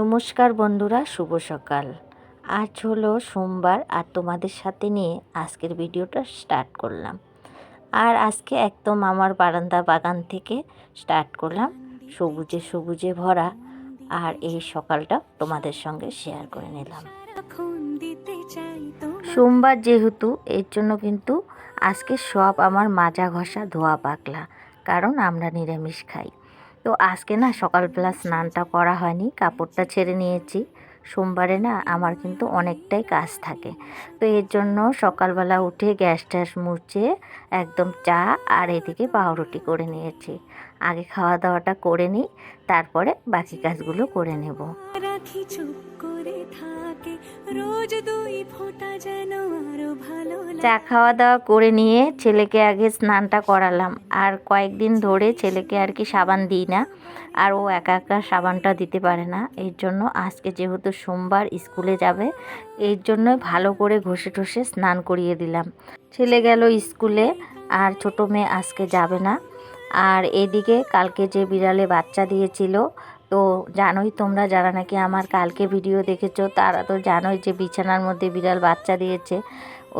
নমস্কার বন্ধুরা, শুভ সকাল। আজ হলো সোমবার আর তোমাদের সাথে নিয়ে আজকের ভিডিওটা স্টার্ট করলাম। আর আজকে একদম আমার বারান্দা বাগান থেকে স্টার্ট করলাম, সবুজে সবুজে ভরা। আর এই সকালটা তোমাদের সঙ্গে শেয়ার করে নিলাম। সোমবার যেহেতু, এর জন্য কিন্তু আজকে সব আমার মাজা ঘষা ধোয়া পাকলা কারণ আমরা নিরামিষ খাই। তো আজকে না সকালবেলা স্নানটা করা হয়নি, কাপড়টা ছেড়ে নিয়েছি। সোমবারে না আমার কিন্তু অনেকটাই কাজ থাকে। তো এর জন্য সকালবেলা উঠে গ্যাস ট্যাস মুছে একদম চা আর এদিকে পাউরুটি করে নিয়েছি। আগে খাওয়া দাওয়াটা করে নিই তারপরে বাকি কাজগুলো করে নেব। রাখি চুপ করে থাকে রোজ দুই ফোঁটা যেন আরও ভালো চা খাওয়া দাওয়া করে নিয়ে ছেলেকে আগে স্নানটা করালাম। আর কয়েকদিন ধরে ছেলেকে আর কি সাবান দিই না আর ও একা একা সাবানটা দিতে পারে না। এর জন্য আজকে যেহেতু সোমবার স্কুলে যাবে এর জন্য ভালো করে ঘষে ঠষে স্নান করিয়ে দিলাম। ছেলে গেল স্কুলে আর ছোট মেয়ে আজকে যাবে না। আর এদিকে কালকে যে বিড়ালে বাচ্চা দিয়েছিল, তো জানোই তোমরা যারা নাকি আমার কালকে ভিডিও দেখেছ, তারা তো জানোই যে বিছানার মধ্যে বিড়াল বাচ্চা দিয়েছে।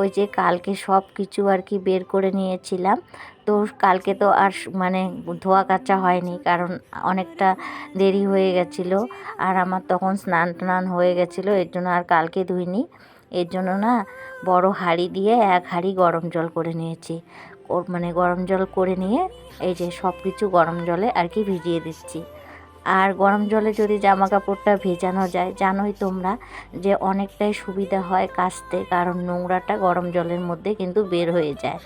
ওই যে কালকে সব কিছু আর কি বের করে নিয়েছিলাম। তো কালকে তো আর মানে ধোয়া কাচা হয়নি, কারণ অনেকটা দেরি হয়ে গেছিল। আর আমার তখন স্নান টান হয়ে গেছিল, এর জন্য আর কালকে ধুইনি। এর জন্য না বড় হাঁড়ি দিয়ে এক হাঁড়ি গরম জল করে নিয়েছি। মানে গরম জল করে নিয়ে এই যে সব কিছু গরম জলে আর কি ভিজিয়ে দিচ্ছি। আর গরম জলে যদি জামা কাপড়টা ভেজানো যায়, জানোই তোমরা যে অনেকটাই সুবিধা হয় কাচতে, কারণ নোংরাটা গরম জলের মধ্যে কিন্তু বের হয়ে যায়।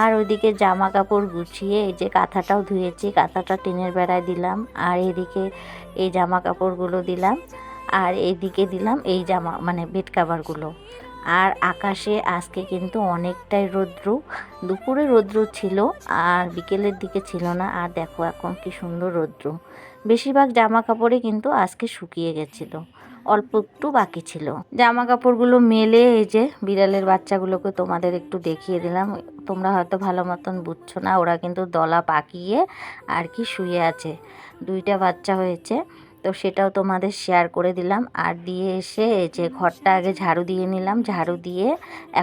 আর ওইদিকে জামা কাপড় গুছিয়ে এই যে কাঁথাটাও ধুয়েছি, কাঁথাটা টিনের বেড়ায় দিলাম, আর এদিকে এই জামা কাপড়গুলো দিলাম, আর এইদিকে দিলাম এই জামা মানে বেড কাভারগুলো। আর আকাশে আজকে কিন্তু অনেকটাই রৌদ্র। দুপুরে রৌদ্র ছিল আর বিকেলের দিকে ছিল না, আর দেখো এখন কি সুন্দর রৌদ্র। বেশিরভাগ জামা কাপড়ই কিন্তু আজকে শুকিয়ে গেছিল, অল্প একটু বাকি ছিল। জামা কাপড়গুলো মেলে এই যে বিড়ালের বাচ্চাগুলোকে তোমাদের একটু দেখিয়ে দিলাম। তোমরা হয়তো ভালো মতন বুঝছ না, ওরা কিন্তু দলা পাকিয়ে আর কি শুয়ে আছে। দুইটা বাচ্চা হয়েছে। তো সেটাও তোমাদের শেয়ার করে দিলাম। আর দিয়ে এসে যে ঘরটা আগে ঝাড়ু দিয়ে নিলাম, ঝাড়ু দিয়ে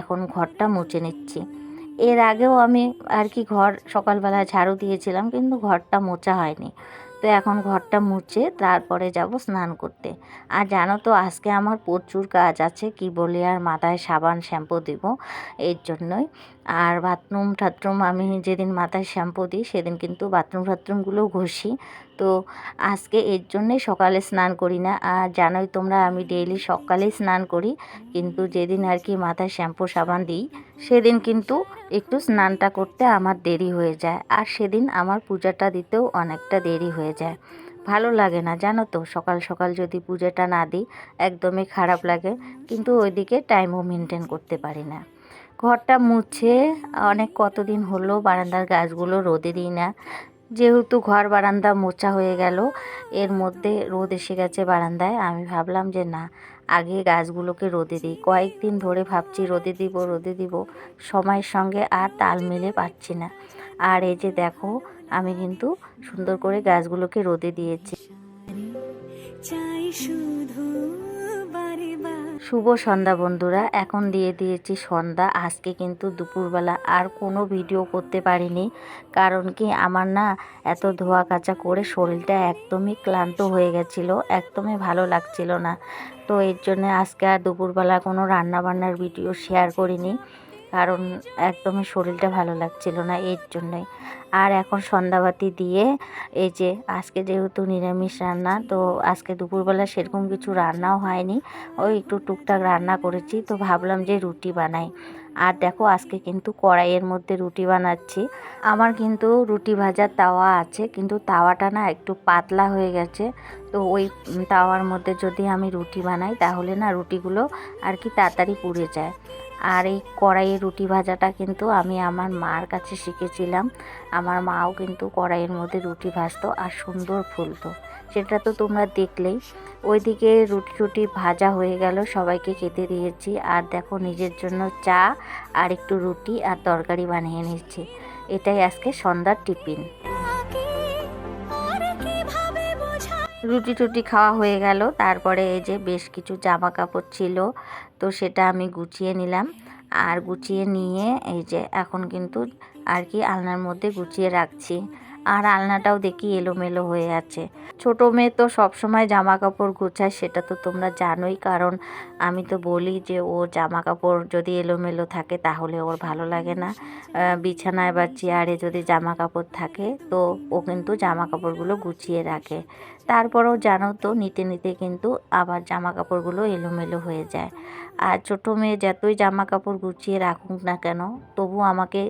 এখন ঘরটা মুছে নিচ্ছি। এর আগেও আমি আর কি ঘর সকালবেলা ঝাড়ু দিয়েছিলাম, কিন্তু ঘরটা মোছা হয়নি। তো এখন ঘরটা মুছে তারপরে যাব স্নান করতে। আর জানো তো, আজকে আমার প্রচুর কাজ আছে, কি বলি, আর মাথায় সাবান শ্যাম্পু দেব এর জন্যই। আর বাথরুম টাথরুম আমি যেদিন মাথায় শ্যাম্পু দিই, সেদিন কিন্তু বাথরুম টাথরুমগুলোও ঘষি। তো আজকে এর জন্যই সকালে স্নান করি না। আর জানোই তোমরা, আমি ডেইলি সকালেই স্নান করি। কিন্তু যেদিন আর কি মাথায় শ্যাম্পু সাবান দিই, সেদিন কিন্তু একটু স্নানটা করতে আমার দেরি হয়ে যায়। আর সেদিন আমার পূজাটা দিতেও অনেকটা দেরি হয়ে যায়। ভালো লাগে না, জানো তো, সকাল সকাল যদি পূজাটা না দিই, একদমই খারাপ লাগে। কিন্তু ওইদিকে টাইমও মেনটেন করতে পারি না। ঘরটা মুছে, অনেক কতদিন হলো বারান্দার গাছগুলো রোদে দিই না। যেহেতু ঘর বারান্দা মোছা হয়ে গেল, এর মধ্যে রোদ এসে গেছে বারান্দায়। আমি ভাবলাম যে না, আগে গাছগুলোকে রোদে দিই। কয়েকদিন ধরে ভাবছি রোদে দিব রোদে দিব, সময়ের সঙ্গে আর তাল মিলে পাচ্ছি না। আর এই যে দেখো, আমি কিন্তু সুন্দর করে গাছগুলোকে রোদে দিয়েছি। চাই শুধু শুভ সন্ধ্যা বন্ধুরা, এখন দিয়ে দিয়েছি সন্ধ্যা। আজকে কিন্তু দুপুরবেলা আর কোনো ভিডিও করতে পারিনি, কারণ কি আমার না এত ধোয়া কাচা করে শরীরটা একদমই ক্লান্ত হয়ে গেছিল, একদমই ভালো লাগছিল না। তো এর জন্য আজকে আর দুপুরবেলা কোনো রান্নাবান্নার ভিডিও শেয়ার করিনি। কারণ একদমই শরীরটা ভালো লাগছিল না এর জন্যই। আর এখন সন্ধ্যাবাতি দিয়ে এই যে আজকে যেহেতু নিরামিষ রান্না, তো আজকে দুপুরবেলা সেরকম কিছু রান্নাও হয়নি। ওই একটু টুকটাক রান্না করেছি, তো ভাবলাম যে রুটি বানাই। আর দেখো আজকে কিন্তু কড়াইয়ের মধ্যে রুটি বানাচ্ছি। আমার কিন্তু রুটি ভাজার তাওয়া আছে, কিন্তু তাওয়াটা না একটু পাতলা হয়ে গেছে। তো ওই তাওয়ার মধ্যে যদি আমি রুটি বানাই, তাহলে না রুটিগুলো আর কি তাড়াতাড়ি পুড়ে যায়। আর এই কড়াইয়ে রুটি ভাজাটা কিন্তু আমি আমার মার কাছে শিখেছিলাম। আমার মাও কিন্তু কড়াইয়ের মধ্যে রুটি ভাজতো আর সুন্দর ফুলতো। সেটা তো তোমরা দেখলেই। ওইদিকে রুটি টুটি ভাজা হয়ে গেল, সবাইকে খেতে দিয়েছি। আর দেখো নিজের জন্য চা আর একটু রুটি আর তরকারি বানিয়ে নিচ্ছি। এটাই আজকে সন্ধ্যার টিফিন। রুটি টুটি খাওয়া হয়ে গেল। তারপরে এই যে বেশ কিছু জামা কাপড় ছিল, তো সেটা আমি গুছিয়ে নিলাম। আর গুছিয়ে নিয়ে এই যে এখন কিন্তু আর কি আলনার মধ্যে গুছিয়ে রাখছি। আর আলনাটাও দেখি এলোমেলো হয়ে আছে। ছোট মেয়ে তো সবসময় জামা কাপড় গোছায়, সেটা তো তোমরা জানোই, কারণ আমি তো বলি যে ও জামা কাপড় যদি এলোমেলো থাকে তাহলে ওর ভালো লাগে না। বিছানায় বা চেয়ারে যদি জামা কাপড় থাকে, তো ও কিন্তু জামা কাপড়গুলো গুছিয়ে রাখে। তারপরেও জানো তো, নিতে নিতে কিন্তু আবার জামা কাপড়গুলো এলোমেলো হয়ে যায়। আর ছোটো মেয়ে যতই জামা কাপড় গুছিয়ে রাখুক না কেন, তবু আমাকে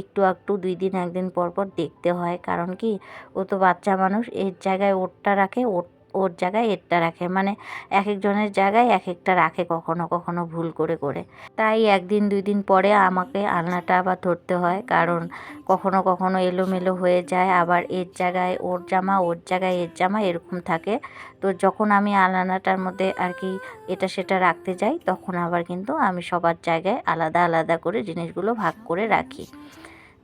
একটু একটু, দুই দিন, একদিন পর পর দেখতে হয়, কারণ কি? ও তো বাচ্চা মানুষ, এর জায়গায় ওরটা রাখে, ওর ওর জায়গায় এরটা রাখে। মানে এক একজনের জায়গায় এক একটা রাখে কখনো কখনো ভুল করে করে। তাই একদিন দুই দিন পরে আমাকে আলনাটা আবার ধরতে হয়, কারণ কখনো কখনো এলোমেলো হয়ে যায়। আবার এর জায়গায় ওর জামা, ওর জায়গায় এর জামা এরকম থাকে। তো যখন আমি আলনাটার মধ্যে আর কি এটা সেটা রাখতে যাই, তখন আবার কিন্তু আমি সবার জায়গায় আলাদা আলাদা করে জিনিসগুলো ভাগ করে রাখি।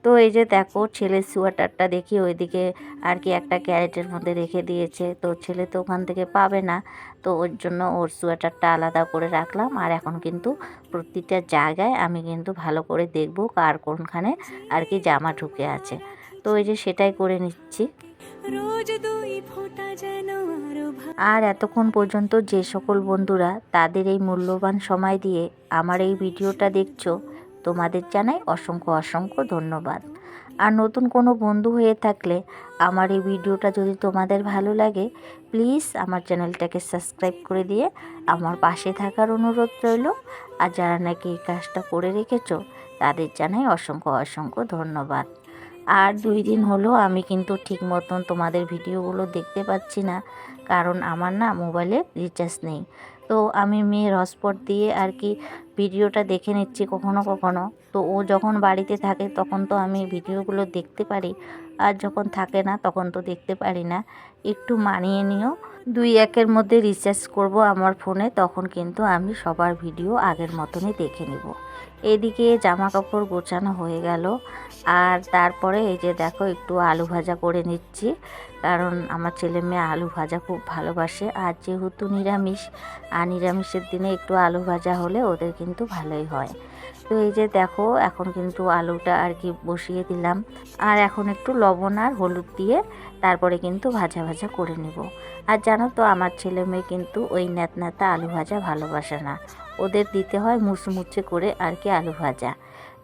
তো এই যে দেখো ছেলের সোয়েটারটা দেখি ওইদিকে আর কি একটা ক্যারেটের মধ্যে রেখে দিয়েছে। তো ছেলে তো ওখান থেকে পাবে না। তো ওর জন্য ওর সোয়েটারটা আলাদা করে রাখলাম। আর এখন কিন্তু প্রতিটা জায়গায় আমি কিন্তু ভালো করে দেখব কার কোনখানে আর কি জামা ঢুকে আছে। তো এই যে সেটাই করে নিচ্ছি। আর এতক্ষণ পর্যন্ত যে সকল বন্ধুরা তাদের এই মূল্যবান সময় দিয়ে আমার এই ভিডিওটা দেখছ তোমাদের জানাই অসংখ্য অসংখ্য ধন্যবাদ। আর নতুন কোনো বন্ধু হয়ে থাকলে আমার এই ভিডিওটা যদি তোমাদের ভালো লাগে প্লিজ আমার চ্যানেলটাকে সাবস্ক্রাইব করে দিয়ে আমার পাশে থাকার অনুরোধ রইল। আর যারা নাকি এই কাজটা করে রেখেছো, তাদের জানাই অসংখ্য অসংখ্য ধন্যবাদ। আর দুই দিন হলো আমি কিন্তু ঠিক মতন তোমাদের ভিডিওগুলো দেখতে পাচ্ছি না। কারণ আমার না মোবাইলে রিচার্জ নেই। তো আমি মেয়ের হটস্পট দিয়ে আর কি ভিডিওটা দেখে নিচ্ছি কখনো কখনো। তো ও যখন বাড়িতে থাকে তখন তো আমি ভিডিওগুলো দেখতে পারি। আর যখন থাকে না তখন তো দেখতে পারি না। একটু মানিয়ে নিও। দুই একের মধ্যে রিচার্জ করব আমার ফোনে, তখন কিন্তু আমি সবার ভিডিও আগের মতনই দেখে নেব। এদিকে জামা কাপড় গোছানো হয়ে গেল। আর তারপরে এই যে দেখো একটু আলু ভাজা করে নিচ্ছি। কারণ আমার ছেলে মেয়ে আলু ভাজা খুব ভালোবাসে। আর যেহেতু নিরামিষ, আর নিরামিষের দিনে একটু আলু ভাজা হলে ওদের কিন্তু ভালোই হয়। তো এই যে দেখো, এখন কিন্তু আলুটা আর কি বসিয়ে দিলাম। আর এখন একটু লবণ আর হলুদ দিয়ে তারপরে কিন্তু ভাজা ভাজা করে নেব। আর জানো তো, আমার ছেলে মেয়ে কিন্তু ওই ন্যাত ন্যাতা আলু ভাজা ভালোবাসে না। ওদের দিতে হয় মুচমুচে করে আর কি আলু ভাজা।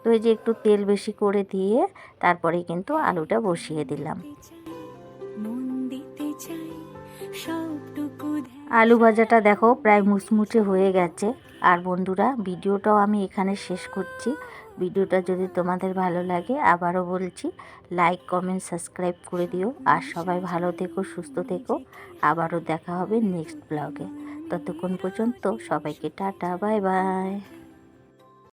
তো এই যে একটু তেল বেশি করে দিয়ে তারপরে কিন্তু আলুটা বসিয়ে দিলাম। আলু ভাজাটা দেখো প্রায় মুচমুচে হয়ে গেছে। আর বন্ধুরা, ভিডিওটাও আমি এখানে শেষ করছি। ভিডিওটা যদি তোমাদের ভালো লাগে, আবারও বলছি লাইক কমেন্ট সাবস্ক্রাইব করে দিও। আর সবাই ভালো থেকো, সুস্থ থেকো। আবারও দেখা হবে নেক্সট ব্লগে ততক্ষণ পর্যন্ত সবাইকে টাটা বাই বাই